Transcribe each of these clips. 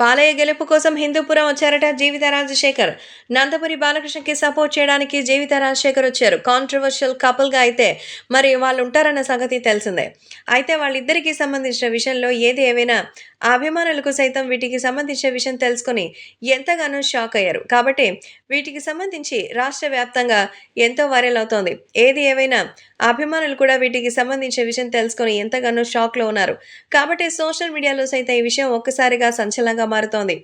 బాలయ్య గెలుపు కోసం హిందూపురం వచ్చారట జీవిత రాజశేఖర్. నందపురి బాలకృష్ణకి సపోర్ట్ చేయడానికి జీవిత రాజశేఖర్ వచ్చారు. కాంట్రవర్షియల్ కపుల్గా అయితే మరి వాళ్ళు ఉంటారన్న సంగతి తెలిసిందే. అయితే వాళ్ళిద్దరికీ సంబంధించిన విషయంలో ఏది ఏవైనా ఆ అభిమానులకు సైతం వీటికి సంబంధించిన విషయం తెలుసుకొని ఎంతగానో షాక్ అయ్యారు. కాబట్టి వీటికి సంబంధించి రాష్ట్ర వ్యాప్తంగా ఎంతో వైరల్ అవుతోంది. ఏది ఏవైనా అభిమానులు కూడా వీటికి సంబంధించిన విషయం తెలుసుకొని ఎంతగానో షాక్లో ఉన్నారు. కాబట్టి సోషల్ మీడియాలో సైతం ఈ విషయం ఒక్కసారిగా సంచలనంగా మారుతోంది.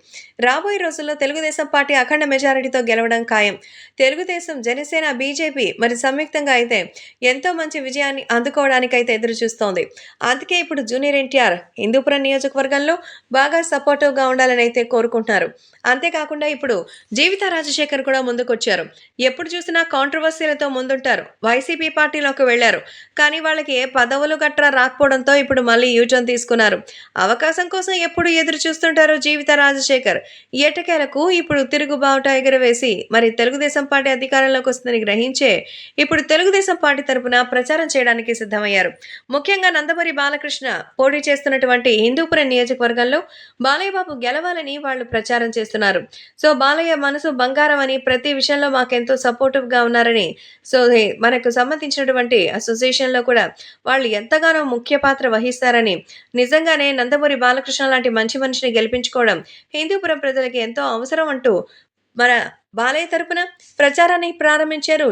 రాబోయే రోజుల్లో తెలుగుదేశం పార్టీ అఖండ మెజారిటీతో గెలవడం ఖాయం. తెలుగుదేశం జనసేన బీజేపీ మరి సంయుక్తంగా అయితే ఎంతో మంచి విజయాన్ని అందుకోవడానికైతే ఎదురు చూస్తోంది అందుకే ఇప్పుడు జూనియర్ ఎన్టీఆర్ హిందూపురం నియోజకవర్గంలో బాగా సపోర్టివ్గా ఉండాలని అయితే కోరుకుంటున్నారు. అంతేకాకుండా ఇప్పుడు జీవిత రాజశేఖర్ కూడా ముందుకొచ్చారు. ఎప్పుడు చూసినా కాంట్రవర్సీలతో ముందుంటారు. వైసీపీ పార్టీలోకి వెళ్ళారు కానీ వాళ్ళకి ఏ పదవులు గట్రా రాకపోవడంతో ఇప్పుడు మళ్ళీ యూజన్ తీసుకున్నారు. అవకాశం కోసం ఎప్పుడు ఎదురు చూస్తుంటారు జీవిత రాజశేఖర్? ఎటకేలకు ఇప్పుడు తిరుగుబావుట ఎగురవేసి మరి తెలుగుదేశం పార్టీ అధికారంలోకి వస్తుందని గ్రహించే ఇప్పుడు తెలుగుదేశం పార్టీ తరపున ప్రచారం చేయడానికి సిద్ధమయ్యారు. ముఖ్యంగా నందమూరి బాలకృష్ణ పోటీ చేస్తున్నటువంటి హిందూపురం నియోజకవర్గంలో బాలయ్య బాబు గెలవాలని వాళ్ళు ప్రచారం చేస్తున్నారు. సో బాలయ్య మనసు బంగారం అని ప్రతి విషయంలో మాకెంతో సపోర్టివ్గా ఉన్నారని సో మనకు సంబంధించినటువంటి అసోసియేషన్లో కూడా వాళ్ళు ఎంతగానో ముఖ్య పాత్ర వహిస్తారని నిజంగానే నందమూరి బాలకృష్ణ లాంటి మంచి మనిషిని గెలిపించుకోవడం హిందూపురం ప్రజలకి ఎంతో అవసరం అంటూ మన బాలయ్య తరపున ప్రచారాన్ని ప్రారంభించారు.